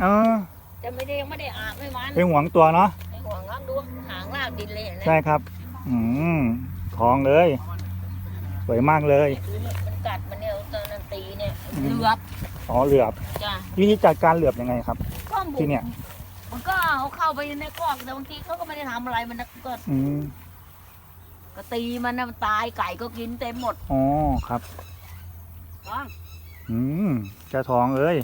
เออจะไม่ได้ยังไม่ได้อาบไม่มันเป็นห่วงตัวเนาะไอ้ห่วงรักดูหางลากดินเลยเห็นไหมใช่ครับ อืมทองเลย สวยมากเลยดูเนี่ยมันกัดมันเนี่ยตอนนั้นตีเนี่ยอืมเหลือบอ๋อเหลือบจ้ะวิธีจัดการเหลือบยังไงครับ ก็บุกที่เนี่ย มันก็เอาเข้าไปในกล้องแต่บางทีเขาก็ไม่ได้ทำอะไรมันก็อืมก็ตีมันนะมันตายไก่ก็กินเต็มหมดอ๋อครับต้องอืมเจะทองเอ้ย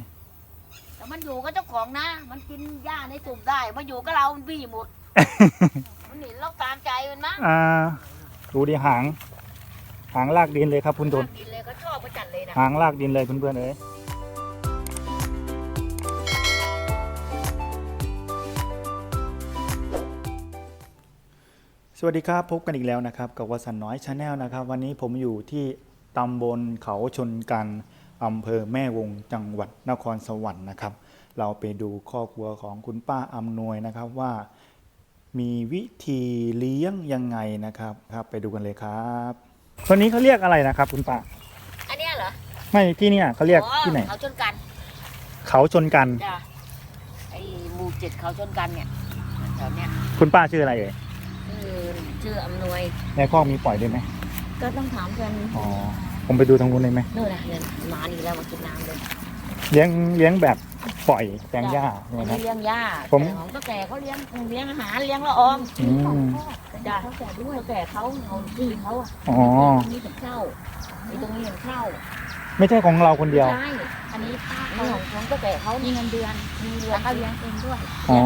แต่มันอยู่กับเจ้าของนะ มันกินหญ้าในตุ่มได้ มาอยู่กับเรา มันบี้หมด มันหนีเราตามใจมันมั้งอ่าดูดิหาง หางลากดินเลยครับคุณทนกินเลยเขาชอบมาจัดเลยนะ หางลากดินเลยเพื่อนๆเอ้ยสวัสดีครับ พบกันอีกแล้วนะครับ กับวสันต์น้อยชาแนลนะครับ วันนี้ผมอยู่ที่ตำบลเขาชนกัน อำเภอแม่วงจังหวัดนครสวรรค์นะครับ เราไปดูครอบครัวของคุณป้าอำนวยนะครับว่า มีวิธีเลี้ยงยังไงนะครับครับ ไปดูกันเลยครับคนนี้เขาเรียกอะไรนะครับ คุณป้าอันเนี้ยเหรอไม่ที่เนี่ยเขาเรียกอ๋อที่ไหน เขาชนกันเขาชนกัน จ้ะไอ้หมู่เจ็ดเขาชนกันเนี่ยแถวเนี้ยคุณป้าชื่ออะไรเอ่ยชื่อชื่ออำนวยในคอกมีปล่อยด้วยไหมก็ต้องถามกันอ๋อ ผมไปดูทางนู้นได้ไหมนู่นนะเนี่ยหมานี่แล้วมากินน้ำเลยเลี้ยงเลี้ยงแบบปล่อยแปลงหญ้าอันนะคนี้รับเลี้ยงหญ้าผม แต่ของก็แก่เขาเลี้ยงเลี้ยงอาหารเลี้ยงละอองอืมจ้ะเขาแก่ด้วยเขาแก่เขาเอาที่เขาอะอ๋อ ตรงนี้ถึงเข้าไอ้ตรงนี้ถึงเข้าไม่ใช่ของเราคนเดียว ใช่อันนี้ป้าเขาของของก็แก่เขามีเงินเดือนมีเดือนเขาเลี้ยงเองด้วยอ๋อ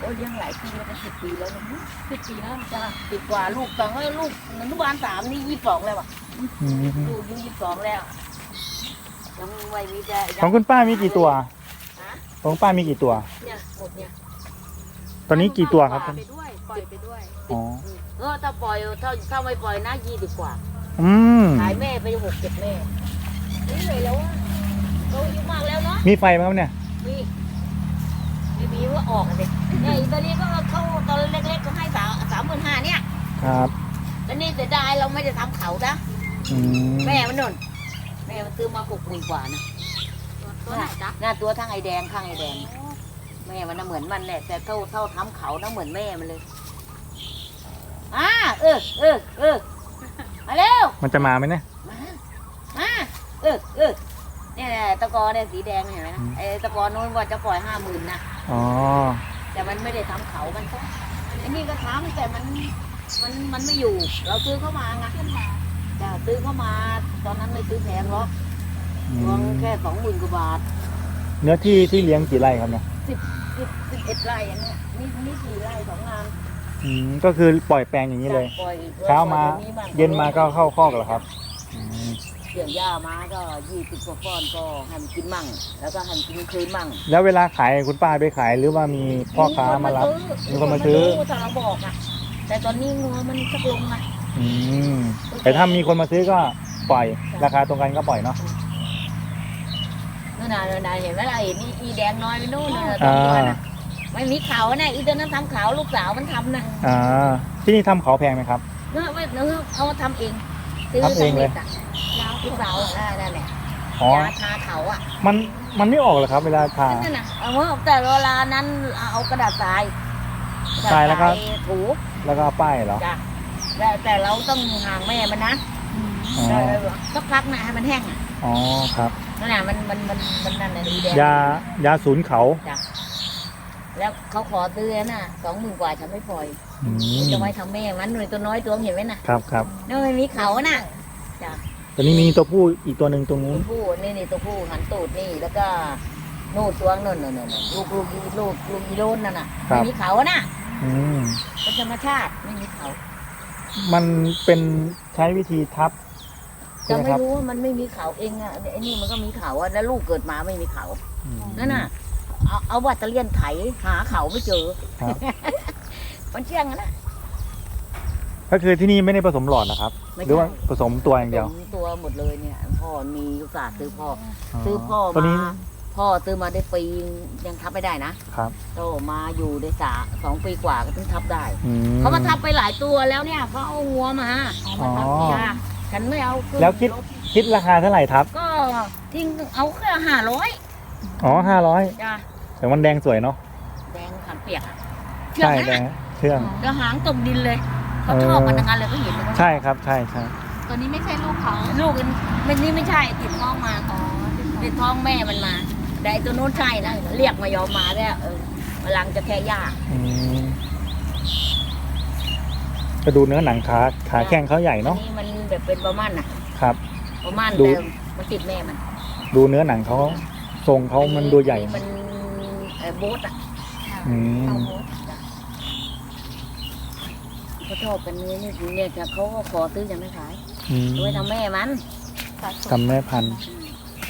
โอ้ยเลี้ยงหลายปีแล้วเป็นสิบปีแล้วเนี่ยสิบปีแล้วจ้ะสิบกว่าลูกสองแล้วลูกอนุบาลสามนี่ยี่สิบสองแล้วอะอืม ลูกอายุยี่สิบสองแล้วยังไม่มีแต่ยัของคุณป้ามีกี่ตัว ของป้ามีกี่ตัว เนี่ยหมดเนี่ยตอนนี้กี่ตัวครับไปด้วยปล่อยไปด้วยอ๋อ เออถ้าปล่อยถ้าถ้าไม่ปล่อยนะยี่สิบกว่าอืม ขายแม่ไปหกเจ็ดแม่นี่เลยแล้วว่าเราอายุมากแล้วเนาะมีไฟไหมครับเนี่ยมีมีมีว่าออกอะสิเนี่ยอีตอนนี้ก็เขาตอนเล็กๆก็ให้สามสามหมื่นห้าเนี่ยครับตอนนี้เสียดายเราไม่ได้ทำเขานะ อืมแม่มันนนแม่มันซื้อมาหกหมื่นกว่านะตัวไหนจ๊ะหน้าตัวทั้งไอแดงข้างไอแดง แม่มันน่ะเหมือนมันแหละแต่เท่าเท่าทำเขานะเหมือนแม่มันเลยอ่าเออเออเออมาเร็วมันจะมาไหมเนี่ย มามาเออเออเนี่ยตะกอเนี่ยสีแดงเห็นไหมนะอืม ไอ้ตะกอโน้นว่าจะปล่อยห้าหมื่นนะอ๋อ แต่มันไม่ได้ทำเขามันก็ไอ้นี่ก็ทำแต่มันมันมันไม่อยู่ เราซื้อเข้ามาไง จ้ะซื้อเข้ามา ตอนนั้นไม่ซื้อแพงหรอกอืรวมมแค่สองหมื่นกว่าบาทเนื้อที่ที่เลี้ยงกี่ไร่ครับเนี่ยสิบสิบสิบเอ็ดไร่อันเนี้ยนี่นี่สี่ไร่สองงานอืมก็คือปล่อยแปลงอย่างนี้เลยจ้ะปล่อยเช้ามาปล่อยแบบบ้งเย็นมาก็เข้าคอกเหรอครับอืมเกี่ยวหญ้ามาก็ยี่สิบกว่าก้อนก็ให้มันกินมั่ง แล้วก็ให้มันกินคืนมั่งแล้วเวลาขายคุณป้าไปขายหรือว่ามีพ่อค้ามารับ มีคนมาซื้อแต่เราบอกอะแต่ตอนนี้งัวมันสักลงอะ อืมแต่ถ้ามีคนมาซื้อก็ปล่อย ราคาตรงกันก็ปล่อยเนาะ นู่นน่ะนู่นน่ะเห็นไหมล่ะเห็นอีอีแดงน้อยไปนู่นน่ะตัวตัวน่ะไม่มีเขาน่ะอีตัวนั้นทำเขาลูกสาวมันทำน่ะอ่า ที่นี่ทำเขาแพงไหมครับ เนื้อไม่เนื้อเอามาทำเองซื้อทำเองเลย สำร็จะยาวลูกสาวอะได้ได้แหละอ๋อ ยาทาเขาอะมันมันไม่ออกเหรอครับ เวลาทา นั่นน่ะเอาว่าแต่เวลานั้นเอากระดาษทรายกระดษทรายแล้วก็ ถู แล้วก็เอาป้ายเหรอ จ้ะ แต่แต่เราต้องห่างแม่มันนะอ๋อสักพักนะให้มันแห้งอะอ๋อครับนั่นน่ะมันมันมันมันนั่นน่ะอีแดงยายาศูนย์เขาแล้วเขาขอซื้อน่ะสองหมื่นกว่าฉันไม่ปล่อยอืมจะไว้ทำแม่มันหน่วยตัวน้อยตัวเห็นไหมน่ะครับครับนี่มันมีเขาน่ะตอนนี้มีตัวผู้อีกตัวหนึ่งตรงนู้ตัวนผู้นี่นี่ตัวผู้หันตูดนี่แล้วก็นู่นตัวนู่นนู่นนู่นลูกลูกอีลูกลูกอีโลนนั่นน่ะครับไม่มีเขาน่ะอืมเป็นธรรมชาติไม่มีเขา มันเป็นใช้วิธีทับใช่จะไหมไม่ครับรู้ว่ามันไม่มีเขาเองอะไอ้นี่มันก็มีเขาอะแล้วลูกเกิดมาไม่มีเขาอืมนั่นน่ะ เอาเอาวัตเตอร์เลียนไถหาเขาไม่เจอ ครับ มันเชี่ยงอะนะก็คือที่นี่ไม่ได้ผสมหลอดนะครับ ไม่หรือว่าใช่ผสมตัวอย่างเดียว สมตัวหมดเลยเนี่ยพ่อมีลูกสาวซื้อพ่อ ซื้อพ่อตัวมานี้ พ่อซื้อมาได้ปียังทับไม่ได้นะครับ โตมาอยู่ได้สาสองปีกว่าก็ถึงทับได้ อืเขามาทับไปหลายตัวแล้วเนี่ยเขาเอาหัวมาอ๋อจ้ะฉันไม่เอาขึ้นแล้วคิด คิดราคาเท่าไหร่ทับ ก็ทิ้งเอาแค่ห้าร้อยอ๋อห้าร้อยจ้ะเอแต่มันแดงสวยเนาะแดงขันเปียกอะใช่แดงเชื่อง แล้วหางตกดินเลยเขาชอบกันทั้งนั้นเลยก็เห็นเลยใช่ครับใช่ใช่ตัวนี้ไม่ใช่ลูกเขาลูกมันมันนี่ไม่ใช่ติดท้องมา อ๋อที่เขาติดท้องแม่มันมา แต่ไอ้ตัวโน้นใช่นะเรียกมายอมมาแล้วเออกำลังจะแค่ย่าอืมก็ดูเนื้อหนังขาขาแข้งเขาใหญ่อันเนาะนี้มันแบบเป็นประมาณน่ะครับ ประมาณดู แต่มันติดแม่มันดูเนื้อหนังเขาทรงเขามันดูใหญ่ มันเอ่อโบ๊ทอะอืมเขาโพสเขาชอบกันเนื้อนี่เนี่ยแต่เขาก็ขอซื้อจะไม่ขายอืมเอาไว้ทำแม่มัน สะสมทำแม่พันธุ์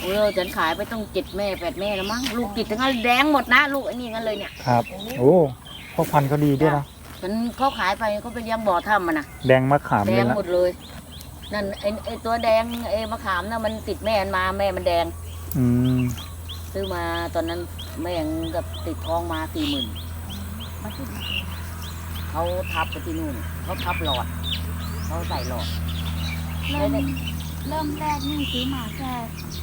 โอ้ยฉันขายไปต้องเจ็ดแม่แปดแม่แล้วมั้งลูกติดทั้งนั้นแดงหมดนะ ลูกไอ้นี่งั้นเลยเนี่ยครับ โอ้พ่อพันธุ์เขาดีด้วยนะฉันเขาขายไปเขาไปเลี้ยงบ่อถ้ำมันนะแดงมะขามแดเลยงละหมดเลย นั่นไอ้ไอ้ตัวแดงไอ้มะขามน่ะมันติดแม่มันมาแม่มันแดง อืมซื้อมาตอนนั้นแม่งกับติดท้องมาสี่หมื่นมาที่เขาทับไปที่นู่นเขาทับหลอดเขาใส่หลอด เริ่มเริ่มแรกนี่ซื้อมาแค่กี่แม่นะ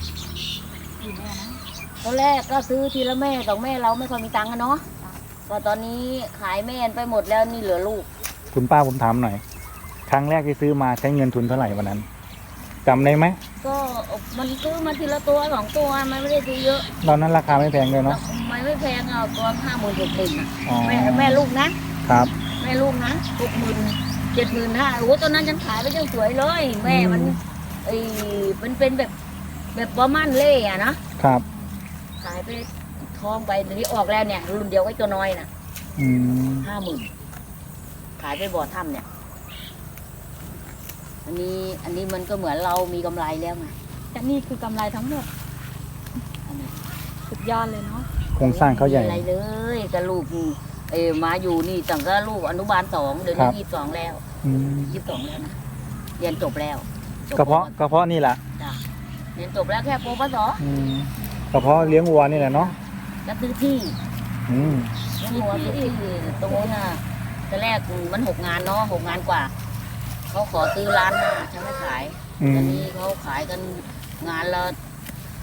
ตอนแรกก็ซื้อทีละแม่สองแม่เราไม่ค่อยมีตังค์อะเนาะก็ตอนนี้ขายแม่ไปหมดแล้วนี่เหลือลูก คุณป้าผมถามหน่อย ครั้งแรกที่ซื้อมาใช้เงินทุนเท่าไหร่วันนั้นจำได้ไหมก็มันซื้อมาทีละตัวสองตัวมันไม่ได้ซื้อเยอะตอนนั้นราคาไม่แพงเลยเนาะมันไม่แพงอะตัวห้าหมื่นหกหมื่นอะอ๋อแม่แม่ลูกนะครับ แม่ลูกนะหกหมื่นเจ็ดหมื่นห้าโอ้โหตอนนั้นฉันขายไปยังสวยเลย แม่มันไอ้มันเป็นแบบ แบบประมาณเล่อะนะครับ ขายไปทองไปเดี๋ยวนี้ออกแล้วเนี่ย รุ่นเดียวไอ้ตัวน้อยน่ะอืมห้าหมื่นขายไปบ่อถ้ำเนี่ย อันนี้อันนี้มันก็เหมือนเรามีกำไรแล้วไงแต่นี่คือกำไรทั้งหมดอันนี้สุดยอดเลยเนาะโครงสร้างเขาใหญ่ ไม่มีอะไรเลยกับลูกเออมาอยู่นี่ตั้งก็ลูกอนุบาลสองเดี๋ยวครันี้บ ยี่สิบสองแล้วอืมยี่สิบสองแล้วนะเรียนจบแล้วจบกระเพาะกระเพาะนี่แหละจ้ะ เรียนจบแล้วแค่ปปสอืมกระเพาะเลี้ยงวัวนี่แหละเนาะก็ซื้อที่อืมเลี้ยงวัวซื้อที่ตรงนู้นน่ะแต่แรกมันหกงานเนาะหกงานกว่า เขาขอซื้อร้านห้าฉันไม่ขายอืตอนมนี้เขาขายกันงานละ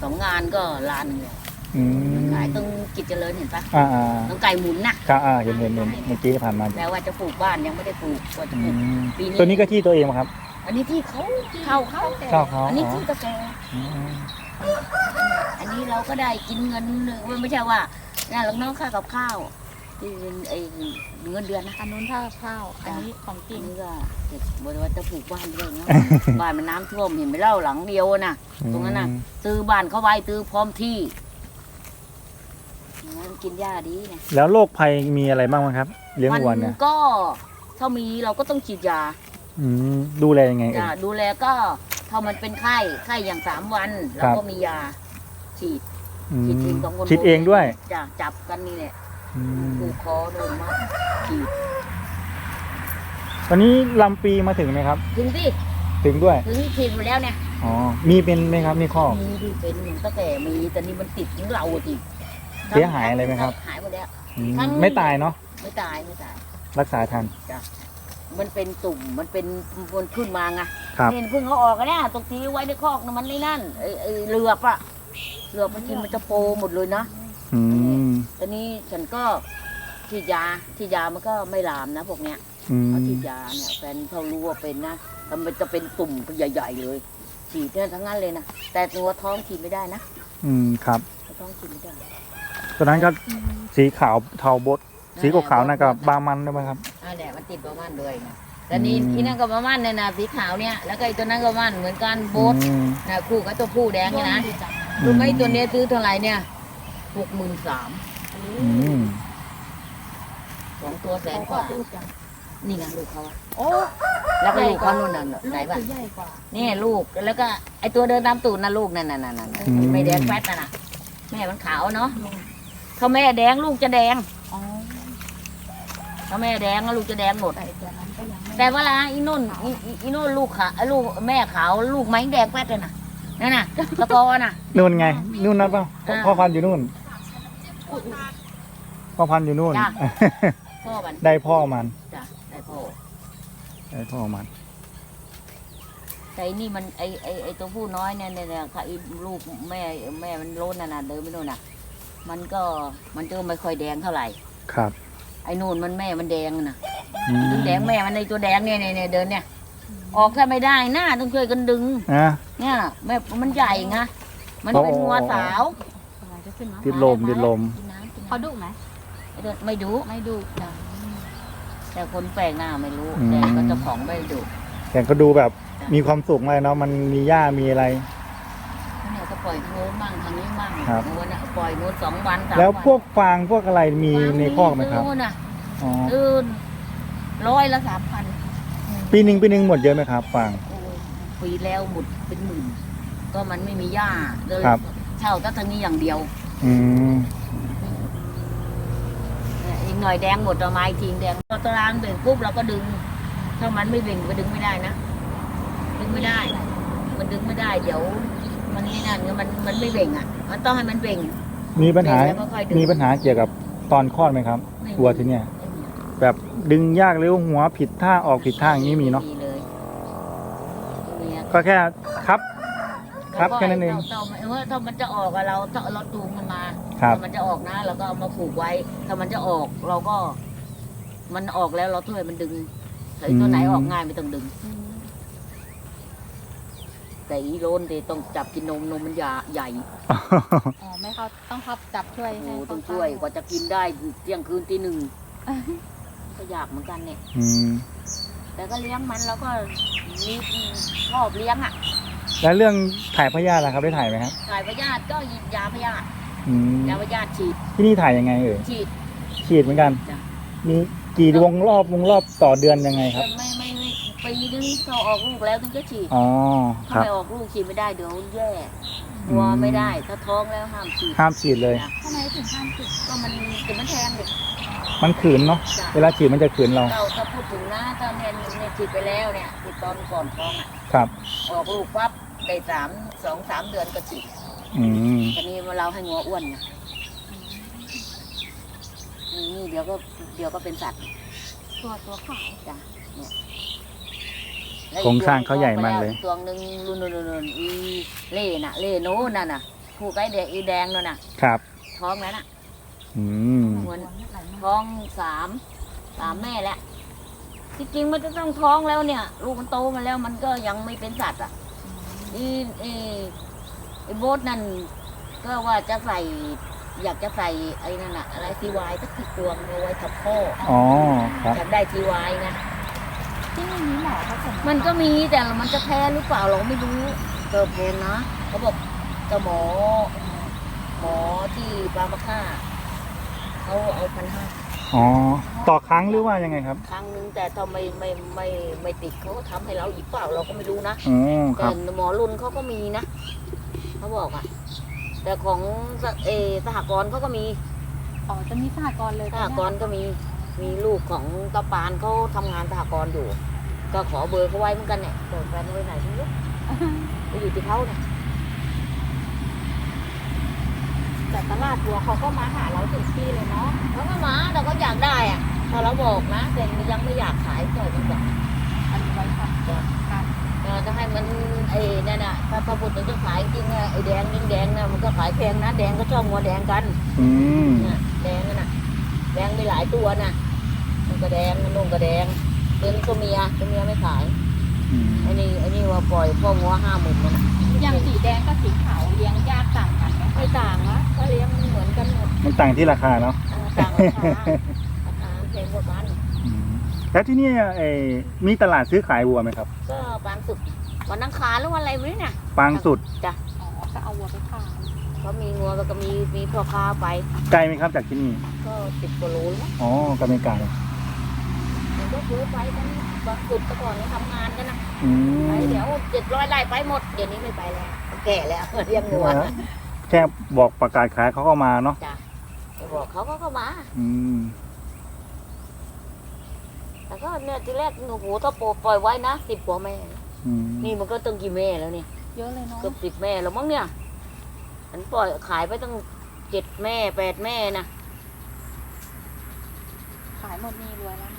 สองงานก็ล้านหนึงเลยอืมขายตรงกิจเจริญเห็นปะอ่าอ่าตรงไก่หมุนน่ะ ครับอ่าเห็นเห็นเห็นเมื่อกี้ผ่านมาแต่ว่าจะปลูกบ้านยังไม่ได้ปลูกว่าจะอืปลูกมปีนี้ตัวนี้ก็ที่ตัวเองป่ะครับ อันนี้ที่เขาเข้าเขาเช่าเขาอันนี้อ๋อที่กาแฟอืมอันนี้เราก็ได้กินเงินไม่ใช่ว่าน่าหรอกเน้องค่ากับข้าวที่ไอ้เงินเดือนนะอันนู้นถ้าข้าวอันนี้ของจจริริงงก็จะบริวารจะปลูกบ้านด้วยเนาะบ้านมันน้ำท่วมเห็นไหมเล่าหลังเดียวน่ะ ตรงนั้นน่ะซื้อบ้านเขาไว้ซื้อพร้อมที่งั้นกินหญ้าดีนะแล้วโรคภัยมีอะไรบ้างไหมครับ เลี้ยงวัวเนี่ยก็ถ้ามีเราก็ต้องฉีดยา อืมดูแลยังไงเอ่จ้ะยดูแลก็ถ้ามันเป็นไข้ไข้อย่างสามวันเราครับก็มียาฉีด อืมฉีดเองสองคนคิดเองด้วยจ้ะจับกันนี่แหละอืมผูกคอโดนมัดฉีดตอนนี้ลำปีมาถึงไหมครับ ถึงที่ถึงด้วย ถึงที่ฉีดไปแล้วเนี่ยอ๋อ มีเป็นไหมครับมีข้อ มีที่เป็นหนึ่งตั้งแต่มีแต่นี่มันติดถึงเราทีเสียหายอะไรไหมครับ หายหมดแล้ว อืมทั้ง ไม่ตายเนาะไม่ตายไม่ตายรักษาทัน มันเป็นตุ่มมันเป็นมันขึ้นมาไงครับเห็นเพิ่งเขาออกกันเนี่ยตกทีไว้ในคอกน่ะมันนี่นั่นไอ้ไอ้เหลือบอะเหลือบมันกินมันจะโปหมดเลยนะอืมตอนนี้ฉันก็ฉีดยาฉีดยามันก็ไม่ลามนะพวกเนี้ยอืมเขาฉีดยาเนี่ยแฟนเขารู้ว่าเป็นนะแต่มันจะเป็นตุ่มใหญ่ๆเลยฉีดเนี่ยทั้งนั้นเลยนะแต่ตัวท้องฉีดไม่ได้นะอืมครับตัวท้องฉีดไม่ได้ตอนนั้นก็สีขาวเทาบดสีขาวๆน่ะกับบามันด้วยไหมครับอ่า เนี่ยมันติดประมาณด้วยนะแต่นี่อืมอีนั่นก็ประมาณเนี่ยนะสีขาวเนี่ยแล้วก็ไอ้ตัวนั้นก็ประมาณเหมือนกันโบ๊ทอืมนะคู่กับตัวผู้แดงเนี่ยนะดีจังรู้ไหมตัวเนี้ยซื้อเท่าไหร่เนี่ยหกหมื่นสามอืมสองตัวแสนกว่าลูกจังนี่ไงลูกเขาอะโอ้แล้วก็ลูกเขานู่นน่ะลูกไหนบ้าคือใหญ่กว่านี่ลูกแล้วก็ไอตัวเดินตามตูดน่ะลูกนั่นน่ะนั่นน่ะนั่นอืมไม่แดงแป๊ดน่ะนะแม่มันขาวเนาะถ้าแม่แดงลูกจะแดงอ๋อ ถ้าแม่แดงก็ลูกจะแดงหมด แต่ตัวนั้นก็ยังไม่แต่เวลาอีนุ่นอีอีอีนุ่นลูกขาลูกแม่ขาวลูกไม้แดงแป๊ดเลยน่ะนั่นน่ะตะกอน่ะ นู่นไง นู่นนั่นเปล่าอ่าพ่อพันธุ์อยู่นู่นพ่อพันธุ์อยู่นู่น จ้ะ พ่อมันได้พ่อมันจ้ะได้พ่อได้พ่อมัน แต่อันนี่มันไอไอไอตัวผู้น้อยเนี่ยเนี่ยเนี่ยค่ะไอ้ลูกแม่แม่มันโล้นน่ะนะเดินไม่โน่นน่ะ มันก็มันจะไม่ค่อยแดงเท่าไหร่ ครับไอ้นู่นมันแม่มันแดงนะอืมถึงแดงแม่มันในตัวแดงเนี่ยเนี่ยเนี่ยเดินเนี่ย ออกแค่ไม่ได้หน้าต้องช่วยกันดึงนะเนี่ยแม่มันใหญ่ไงมันเป็นโอ้งัวสาวสบายจะขึ้นเนาะติดลมติดลม กินน้ำกินเขาน้ำดุไหมไม่ดู ไม่ดุจ้ะแต่คนแปลกหน้าไม่รู้อืม แต่ก็เจ้าของไม่ดุแต่ก็ดูแบบมีความสุขมากเนาะมันมีหญ้ามีอะไรเนี่ยก็ป ล่อยทางโน้นมั่งทางนี้มั่งครับ โน้นน่ะปล่อยโน้นสองวันสามแล้วนพวกฟางพวกอะไรมีในคอกไหมครับ โน้นน่ะอ๋อตื่นร้อยละสามพันปีหนึ่งปีหนึ่งหมดเยอะไหมครับฟาง โอ้ยปีแล้วหมดเป็นหมื่น ก็มันไม่มีหญ้าเลยครับ เช่าแต่ทางนี้อย่างเดียวอืม เนี่ยอีกหน่อยแดงหมดเอาไม้ทิ้งแดงพอตารางเบ่งปุ๊บเราก็ดึง ถ้ามันไม่เบ่งก็ดึงไม่ได้นะ ดึงไม่ได้ มันดึงไม่ได้เดี๋ยว มันนี่นั่นมันมันไม่เบ่งอะ มันต้องให้มันเบ่ง มีปัญหา เบ่งแล้วก็ค่อยดึง มีปัญหาเกี่ยวกับตอนคลอดไหมครับ ไม่มีวัวที่เนี่ย ไม่มีแบบดึงยากหรือหัวผิดท่าออกผิดท่าอย่างนี้มีเนาะไเลยไม่มีอะก็แค่ครับ ครับแค่นั้นเองถ้าถ้าถ้ามันจะออกอะเราถ้าเราจูงมันมาครับ ถ้ามันจะออกนะเราก็เอามาผูกไว้ ถ้ามันจะออกเราก็ มันออกแล้วเราช่วยมันดึงแต่ไอ้ตัวไหนออกง่ายไม่ต้องดึง แต่อีโรนเดต้องจับกินนมนมมันใหญ่ใหญ่อ๋อไม่เขาต้องเขาจับช่วยโอ้ให้โหเขาต้องช่วยกว่าจะกินได้เที่ยงคืนตีหนึ่งก็ยากเหมือนกันเนี่ย อืมแต่ก็เลี้ยงมันแล้วก็มีชอบเลี้ยงอะแล้วเรื่องถ่ายพยาธิล่ะครับได้ถ่ายไหมครับถ่ายพยาธิก็ยิยาพยาธิอืมยาพยาธิฉีดที่นี่ถ่ายยังไงเอ่ยฉีดฉีดเหมือนกัน จ้ะมีกี่วงรอบวงรอบต่อเดือนยังไงครับไม่ไม่ไม่ ปีนึงเขาออกลูกแล้วถึงจะฉีดอ๋อคถ้ารับ ไม่ออกลูกฉีดไม่ได้เดี๋ยวแย่วัวไม่ได้ ถ้าท้องแล้วห้ามฉีดห้ามฉีดเลย จ้ะทำไมถึงห้ามติดก็มันจะมันแทงเด็กมันขืนเนาะจ้ะเวลาฉีดมันจะขืนเราเราถ้าพูดถึงนะถ้าเนี่ยเนี่ยฉีดไปแล้วเนี่ยฉีดตอนก่อนท้องอะครับ ออกลูกปั๊บได้สามสองสามเดือนก็ฉีดอืมทีนี้เราให้งัวอ้วนไงนี่นี่เดี๋ยวก็เดี๋ยวก็เป็นสัตว์ตัวตัวขาวจ้ะเนี่ยแล้ว โครงสร้างเขาใหญ่มากเลยอีตัวหนึ่งรุ่นรุ่นรุ่นรุ่นอีเล่น่ะ เล่โน้นน่ะน่ะผูกไอ้เด็กอีแดงนั่นน่ะ ครับ ท้องแล้วน่ะอืมเหมือนไหลมากท้องสามสามแม่แล้วที่จริงมันจะต้องท้องแล้วเนี่ย ลูกมันโตมาแล้วมันก็ยังไม่เป็นสัตว์อะอีไอ้ไอ้โบสนั่นก็ว่าจะใส่ อยากจะใส่ไอ้นั่นอะอะไรทีวายสักทีตวงเอาไว้ทับพ่ออ๋อ ครับ อยากได้ทีวายนะ ที่นี่มีหมอผสมมันก็มีแต่มันจะแพ้หรือเปล่าเราไม่รู้เกิดเพนนะเขาบอกเจะหมอ หมอที่ปาปะค่าเขาเอาพันห้าอ๋อ ต่อครั้งหรือว่ายังไงครับ ครั้งนึงแต่ถ้าไม่ไม่ไม่ไม่ติดเขาก็ทำให้เราอีกเปล่าเราก็ไม่รู้นะอ๋อคแต่รับ หมอรุ่นเขาก็มีนะเขาบอกอะแต่ของสเออสหกรณ์เขาก็มีอ๋อจะมีสหกรณ์เลยสหกรณ์ก็มี มีลูกของตาปานเขาทำงานสหกรณ์อยู่ ก็ขอเบอร์เขาไว้เหมือนกันเนี่ยเปิดแฟนไว้ไหนไม่รู้ไปอยู่ที่เขาเนี่ยแต่ตลาดบัวเขาก็มาหาเราถึงที่เลยเนาะเขาก็มาแต่เขาอยากได้อะถ้าเราบอกนะแต่ยังไม่อยากขายปล่อยมันก่อนอันนี้ไว้ค่ะครับเราจะให้มันไอ้นั่นน่ะถ้าพระพุทธจะขายจริงอะไอ้แดงยิ่งแดงนะมันก็ขายแพงนะแดงก็ชอบงัวแดงกัน อืมน่ะแดงนั่นน่ะแดงมีหลายตัวน่ะ มันก็แดงมันนุ่งก็แดงเป็นตัวเมียตัวเมียไม่ขายอืมไอ้นี่ไอ้นี่ว่าปล่อยพ่องัวห้าหมื่นมันน่ะอย่างสีแดงกับสีขาวเลี้ยงยากต่างกันไหมไม่ต่างวะก็เลี้ยงเหมือนกันหมดมันต่างที่ราคาเนาะเออต่างราคาราคาแพงกว่ากันอืมแล้วที่นี่เออมีตลาดซื้อขายวัวไหมครับ ก็บางสุดวันอังคารหรือวันอะไรไม่รู้เนี่ยปางสุดจ้ะอ๋อก็เอาวัวไปขายเขามีงัวแล้วก็มีมีพ่อค้าไปไกลไหมครับจากที่นี่ก็สิบกว่าโลแล้วอ๋อก็ไม่ไกล มันก็ซื้อไปกันบางสุดแต่ก่อนเนี่ยทำงานกันนะอืมไปเดี๋ยวเจ็ดร้อยไร่ไปหมด เดี๋ยวนี้ไม่ไปแล้ว แก่แล้วเลี้ยงงัวแค่บอกประกาศขายเขาก็มาเนาะไปบอกเขาก็เข้ามา อืม แต่ก็เนี่ยทีแรกโอ้โหถ้าปล่อยไว้นะสิบกว่าแม่ อืมนี่มันก็ตั้งกี่แม่แล้วนี่เยอะเลยเนาะเกือบสิบแม่แล้วมั้งเนี่ยมันปล่อยขายไปตั้งเจ็ดแม่แปดแม่นะขายหมดนี่รวยแล้วนะ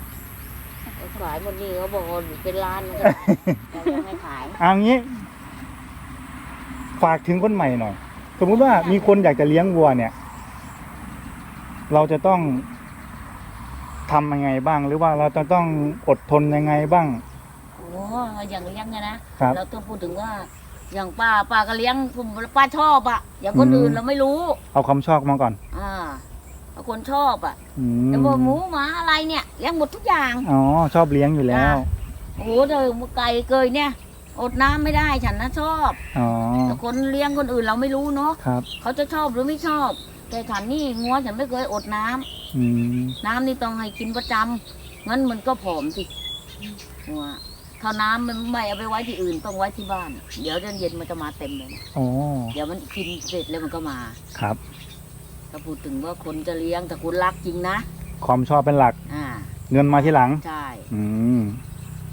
ขายหมดนี่เขาบอกว่าเป็นล้านมันก็ได้แต่ยังไม่ขายเอางี้ ฝากถึงคนใหม่หน่อย สมมุติว่ามีคนอยากจะเลี้ยงวัวเนี่ย เราจะต้องทำยังไงบ้าง หรือว่าเราจะต้องอดทนยังไงบ้าง โอ้อย่างเลี้ยงไงนะครับ เราต้องพูดถึงว่า อย่างป้าป้าก็เลี้ยงผมป้าชอบอะอย่างคนอืมอื่นเราไม่รู้ เอาความชอบมาก่อน อ่าเอา คนชอบอะอืแต่มว่าหมูหมาอะไรเนี่ยเลี้ยงหมดทุกอย่างอ๋อชอบเลี้ยงอยู่แล้ว โอ้โหเธอไก่เกยเนี่ย อดน้ำไม่ได้ฉันนะชอบอ๋อ แต่คนเลี้ยงคนอื่นเราไม่รู้เนาะครับ เขาจะชอบหรือไม่ชอบ แต่ฉันนี่งัวฉันไม่เคยอดน้ำอืม น้ำนี่ต้องให้กินประจำงั้นมันก็ผอมสิงัวถ้าน้ำมันไม่เอาไปไว้ที่อื่นต้องไว้ที่บ้าน เดี๋ยวเย็นๆมันจะมาเต็มเลยนะอ๋อ เดี๋ยวมันกินเสร็จแล้วมันก็มา ครับ ถ้าพูดถึงว่าคนจะเลี้ยงแต่คุณรักจริงนะ ความชอบเป็นหลัก อ่า เงินมาที่หลัง ใช่ อืม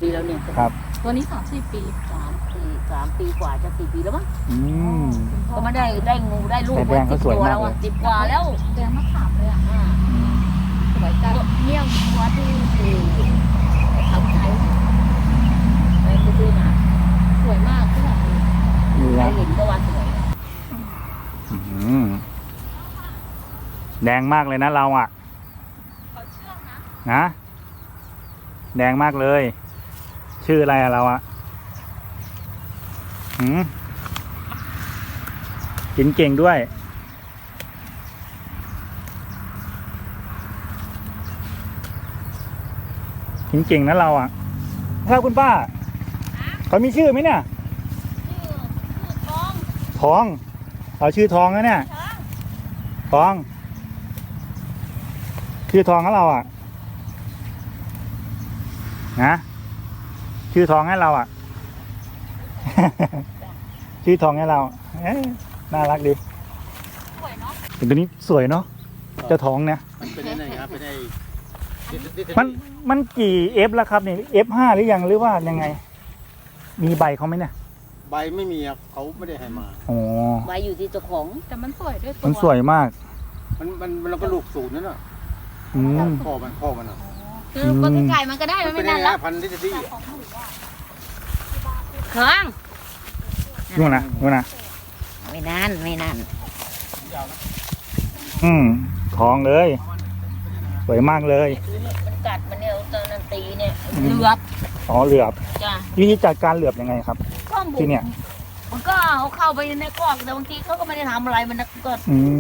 ปีแล้วเนี่ยครับ ตัวนี้สามสี่ปีสามปีสามปีกว่าจะสี่ปีแล้วมั้งอืมก็ไม่ได้ได้งูได้ลูกแต่แดงเขาสวยมากแล้วอะเลย สิบกว่าแล้วแดงมะขามเลยอะอ่าสวยจังเนี่ยวัดที่เขาใช้ไปซื้อมาสวยมากที่แบบนี่ใครนะเห็นก็ว่าสวย อืม แดงมากเลยนะเราอะนะแดงมากเลย ชื่ออะไรอะเราอะหืมกินเก่งด้วย กินเก่งนะเราอะครับคุณป้าเขามีชื่อไหมเนี่ยทองเอาชื่อทองนะเนี่ยทอง ชื่อทองให้เราอะ นะชื่อทองให้เราอะ ชื่อทองให้เราเอ๊ะน่ารักดีสวยเนาะแต่ตัวนี้สวยเนาะเจ้าทองเนี่ยมันเป็นยังไงครับเป็นไอ้มันมันกี่เอฟแล้วครับนี่เอฟห้าหรือยังหรือว่ายังไง มีใบเขาไหมเนี่ยใบไม่มีครับเขาไม่ได้ให้มาอ๋อไว้อยู่ที่เจ้าของแต่มันสวยด้วยตัวมันสวยมาก มันมันมันเราก็ลูกศูนย์นั่นน่ะ อืมพ่อมันพ่อมันอะคือปกติไก่มันก็ได้มันเป็ไม่นยันั่งนไงแล้วพันธุ์ที่จะดีแต่อะของหนูอะเคืองนู่นนะนู่นนะไม่นั่นไม่นั่นอืมทองเลย สวยมากเลยมันกัดมันเนี่ยตอนนั้นตีเนี่ยอืมเหลือบอ๋อเหลือบจ้ะวิธีจัดการเหลือบยังไงครับก็บุกที่เนี่ยมันก็เอาเข้าไปในกรอกแต่บางทีเขาก็ไม่ได้ทำอะไรมันนะก็อืม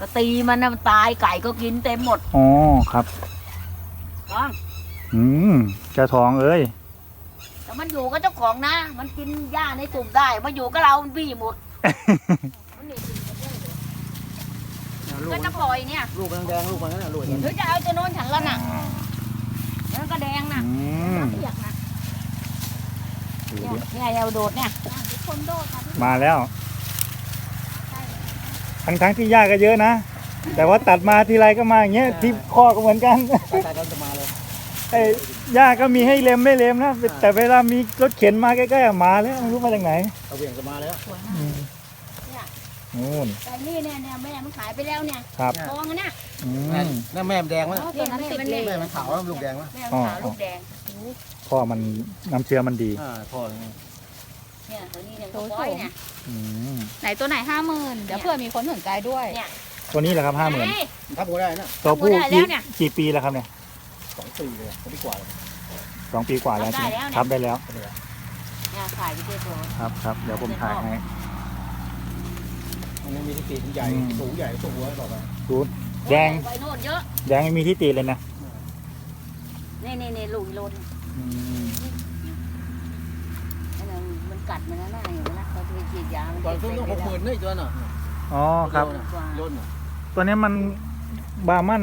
ก็ตีมันนะมันตายไก่ก็กินเต็มหมดอ๋อครับต้องอืมเจ้าทองเอ้ยแต่มันอยู่กับเจ้าของนะ มันกินหญ้าในตุ่มได้มาอยู่กับเรามันบี้หมดมันหนีกินกันเยอะเลยลูกก็มันจะปล่อยเนี่ยลูกมันแดงลูกมันนั่นน่ะลูกหรือจะเอาตัวโน้นฉันละน่ะแล้วก็แดงน่ะอืมเปียกน่ะดูเนี่ยดิเนี่ยเอาโดดเนี่ยอะทุกคนโดดค่ะพี่มาแล้ว ทั้งทั้งๆที่หญ้าก็เยอะนะ แต่ว่าตัดมาทีไรก็มาอย่างเงี้ยที่ข้อก็เหมือนกัน ตายกันจะมาเลยไอ้หญ้าก็มีให้เล็มไม่เล็มนะ แต่เวลามีรถเข็นมาใกล้ๆอะมาแล้วไม่รู้มาจากไหนเอาเบี่ยงจะมาแล้วสวยมากอืมนู่นแต่นี่เนี่ยเนี่ยแม่มันขายไปแล้วเนี่ยครับทองอะเนี่ยอืแม่มนั่นแม่มันแดงมั้ยอ๋อตัวนั้นติดเหล็กแม่มันขาวแล้วลูกแดงมั้ยแม่มันขาวลูกแดงพ่อมันน้ำเชื้อมันดี อ่าพ่อ เนี่ยตัวนี้เนี่ยโตตัวสูป้อยงเนี่ย อืมไหนตัวไหนห้าหมื่นเดี๋ยวเผื่อมีคนสนใจด้วยเนี่ย ตัวนี้แหละครับห้าหมื่นเอ้ยทับกูได้นะตัวผู้ได้แล้กี่วเนี่ย กี่ปีแล้วครับเนี่ยสองปีเลยสองปีกว่าเลย สองปีกว่าแล้วใช่ไหมได้แล้วเนี่ยครับได้แล้ว เนี่ยขายไปเจ๊ตัวครับครับเดี๋ยวผมถ่ายให้มันยังมีที่ตีนใหญ่อืมสูงใหญ่สูงหัวต่อไปดูแดงไปโน่นเยอะแดงไม่มีที่ตีเลยนะนี่นี่นี่ลูกอีโลนอืมอันนั้นมัน กัดมันนะหน้าอย่างนั้นนะเขาจะไปฉีดยา มันก่อนเจ็ต้บองไปต้องหกหมื่นนี่ตัวน่ะอ๋อครับ ล้นอะตัวนี้มันบาร์มัน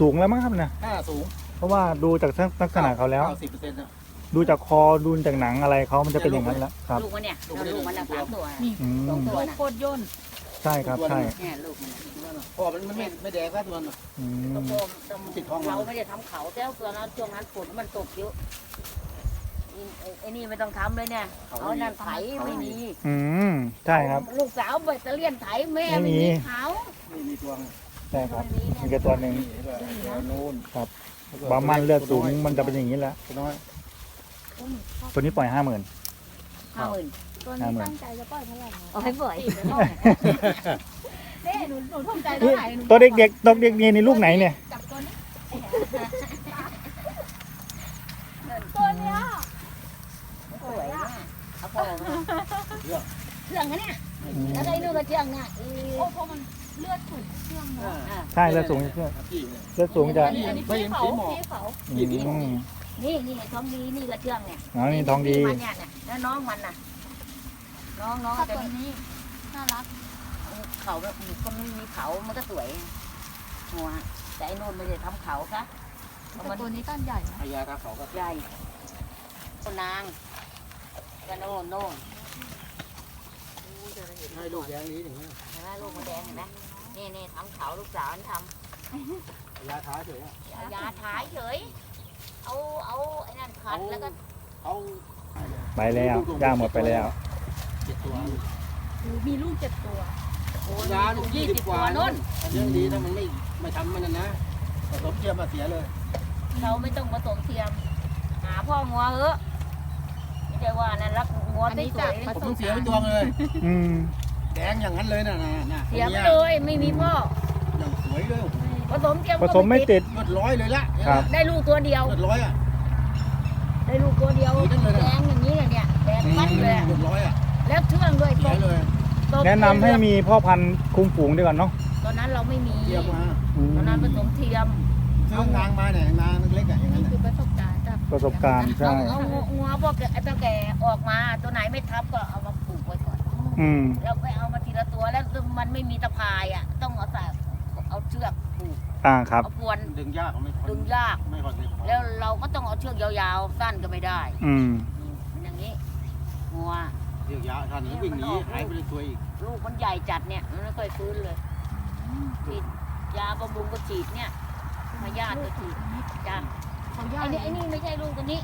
สูงแล้วมั้งครับเนี่ยห้าสูงเพราะว่าดูจากลักษณะเขาแล้ว เก้าสิบเปอร์เซ็นต์อะดูจากคอดูจากหนังอะไรเขามันจะเป็นอย่างนั้นแล้วครับ ลูกมันเนี่ยลูกมันเนี่ยลูกมันนะสามตัวนี่อืสองมตัวโคตรย่นใช่ครับใช่เนี่ยลูกมันน่ะพ่อมันมันไม่ไม่แดงแค่ตัวน่ะ อืตัวมโตมติดท้องมันเราไม่ได้ทำเขาแต่ตัวนั้นช่วงนั้นฝนมันตกเยอะนี่ ไอ้ไอ้นี่ไม่ต้องทำเลยเนี่ยเอานั่นไถไม่มีอืมใช่ครับ ลูกสาวเบตเตอเลียนไถแม่ไม่ไม่มี มีเขานี่มีตัวใช่ครับมีแค่ตัวหนึ่งนี่ด้วยแล้วนู่นบาร์มันเลือดสูงมันจะเป็นอย่างนี้แหละตัวน้อยตัวนี้ปล่อยห้าหมื่น ห้าหมื่นตัวห้านี้หมื่นตั้งใจจะปล่อยเท่าไหร่นะเอาให้บ่อยติดไว้ก่อนนเต้หนูหนูถูกใจตันี่วไหนหนูตัวเด็กๆตัวเด็กๆนี่ลูกไหนเนี่ยจับตัวนี้ตัวเนี้ย สวยนะเอา พอมาเชื่องนะเนี่ยแล้วก็ไอ้นู่นก็เชื่องเนี่ยอีโอ้เพราะมันเลือดสูงเครื่องเนาะอะใช่เลือดสูงเลือดพี่เนี่ยเลือดสูงจะอันนี้อันนี้พี่เขาพี่เขาอืมนี่นี่ท้องดีนี่ก็เชื่องเนี่ยอ๋อนี่ท้องดีมันเนี่ยน่ะแล้วน้องมันน่ะ น้องน้องถ้าจะตัวมีนี้น่ารักเขาแบบก็ไม่มีเขามันก็สวยหัวแต่ไอ้นู่นไม่ได้ทำเขาซะเพราะแต่มันตัวนี้ต้นใหญ่นะพญาตาเขาก็ใหญ่ต้นนาง ก็โน่นโน่นให้ลูกแย้งนี้อย่างเงี้ยเห็นไหมลูกมันแดงเห็นไหมนี่นี่ทำเขาลูกสาวมันทพญาท้าเฉยอะำเอายาท้ายเฉย เอาเอาไอ้นั่นขัดแล้วก็เขาไปแล้วย่างหมดไปแล้ว เจ็ดตัวมีลูกเจ็ดตัว โอ้ยยาลูกยี่ยี่สิสิบบกว่าตัวนู่นเรื่องดีถ้ามันไม่ไม่ทำมันนะนะผสมเทียมมาเสียเลย เราไม่ต้องผสมเทียม หาพ่องัวเหอะ ไม่ใช่ว่านั่นรักงัวอันไม่นี้สจากวยประผมสเพิ่บงเสียกาไปรณ์ตัวเลย อืมแดงอย่างนั้นเลยน่ะนะน่ะเสียไปเลย ไม่มีพ่ออย่างสวยเลยผสมเทียมผสมไม่ติด เลือดร้อยเลยละครับ ได้ลูกตัวเดียว เลือดร้อยอะได้ลูกตัวเดียวดีจังเลยนะแดงอย่างนี้เลยเนี่ยแดงปั้นเลยอะเลือดร้อยอะแล้วเชื่องด้วยเสียเลยตบแนะนำให้มีพ่อพันธุ์คุมฝูงดีกว่าเนาะตอนนั้นเราไม่มีเทียมมาอืมตอนนั้นผสมเทียม ซื้อนางมาเนี่ยนางเล็กๆอะอย่างนี่นั้นคือประสบการณ์จาก ประสบการณ์ใช่เอางัวพวกไอ้ตัวแก่ออกมาตัวไหนไม่ทับก็เอามาปลูกไว้ก่อนอืมแล้วไปเอามาทีละตัวแล้วมันไม่มีตะพายอะ ต้องเอาใส่เอาเชือกผูกอ่าครับเอาพวนดึงยากไม่ดึงยากไม่ค่อยดึงแล้วเราก็ต้องเอาเชือกยาวๆสั้นก็ไม่ได้ อืมมันอย่างนี้งัวเรียกยาทันวิ่งหนีหายไปเลยตัวอีกลูกมันใหญ่จัดเนี่ยมันไม่ค่อยฟื้นเลยฉีดยาบำรุงก็ฉีดเนี่ยพยาธิก็ฉีดจ้า ขาใหญ่ไอ้นี่ไอ้นี่ไม่ใช่ลูกตัวนี้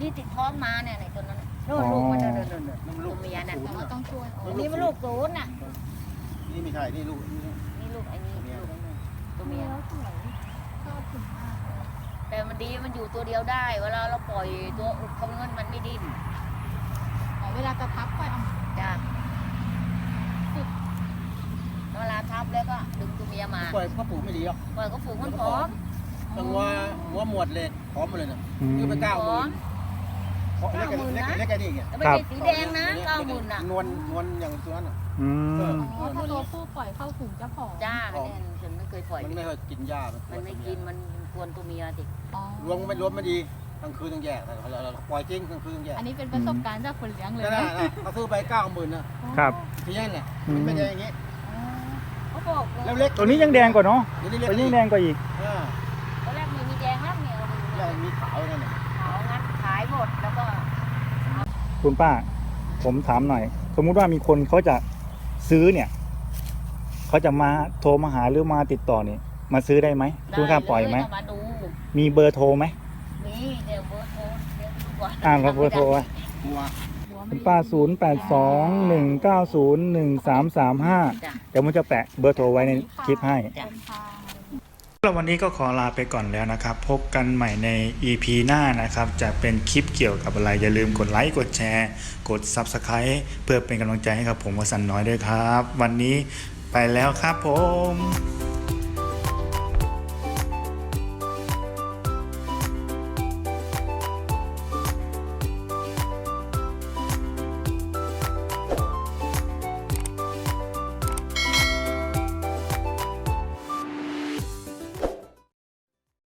นี่ติดท้องมาเนี่ยในตัวนั้นโน่นลูกมันเดินเดินเดินนั่นตัวเมียนั่นแต่ว่าต้องช่วยเอาอันนี้มันลูกศูนย์น่ะนี่ไม่ใช่นี่ลูกนี่ลูกไอ้นี่ลูกไอ้นี่ตัวเมียสวยชอบถึงมากเลยแต่มันดีมันอยู่ตัวเดียวได้ เวลาเราปล่อยตัวอุดคำเงินมันไม่ดิ้นอ๋อเวลาจะทับค่อยเอามาจ้าเวลาทับแล้วก็ดึงตัวเมียมาปล่อยพ่อปู่ไม่ดีหรอกปล่อยก็ฝูงมันพร้อมตังว่า หัวหมวดเหล็กพร้อมมาเลยนะอืม ยืมไปเก้าพหร้มื่อนมเพราะเล็กกันเล็กเล็กกันนี่ไงแล้วไม่ใช่สีแดงนะเก้าหมื่นน่ะนวลนวลอย่างตัวนั้นอะ อืมอ๋อถ้าตัวผู้ปล่อยเข้าฝูงจะผอมจ้าเนี่ยฉันไม่เคยปล่อย มันไม่ค่อยกินหญ้ามัมันไม่กินมันกวนตัวเมียสิอ๋อรวมไม่รวมไม่ดีกลางคืนต้องแยกแต่เราเราปล่อยจริงกลางคืนต้องแยกอันนี้เป็นประสบการณ์จากคนเลี้ยงเลยนั่นนะน่ะเขาซื้อไปเก้าหมื่นนะครับ ที่นั่นแหละมันไม่ได้อย่างงี้เขาบอกแล้วเล็กตัวนี้ยังแดงกว่าเนาะเดี๋ยวนี้เล็กตัวนี้ยังแดงกว่าอีกอ่า มีขาวนั่นน่ะขาวงัดขายหมดแล้วก็คุณป้า ผมถามหน่อย สมมุติว่ามีคนเขาจะซื้อเนี่ยเขาจะมาโทรมาหาหรือมาติดต่อเนี่ยมาซื้อได้ไหมคุณค่าปล่อยไหม ด้เมาดูมีเบอร์โทรไหมมีเดี๋ยวเบอร์โทรเดี๋ยวดูก่อนอ่าเราเบอร์โทรไว้หัวหัวคุไม่ณป้าศูนย์แปดสองหนึ่งเก้าศูนย์หนึ่งสามสามห้าจ้ะเดี๋ยวผมจะแปะเบอร์โทรไว้ในคลิปให้ จ้ะ เป็นทา เราวันนี้ก็ขอลาไปก่อนแล้วนะครับ พบกันใหม่ใน EP หน้านะครับ จะเป็นคลิปเกี่ยวกับอะไร อย่าลืมกดไลค์กดแชร์ กด Subscribe เพื่อเป็นกำลังใจให้กับผมวสันน้อยด้วยครับ วันนี้ไปแล้วครับผม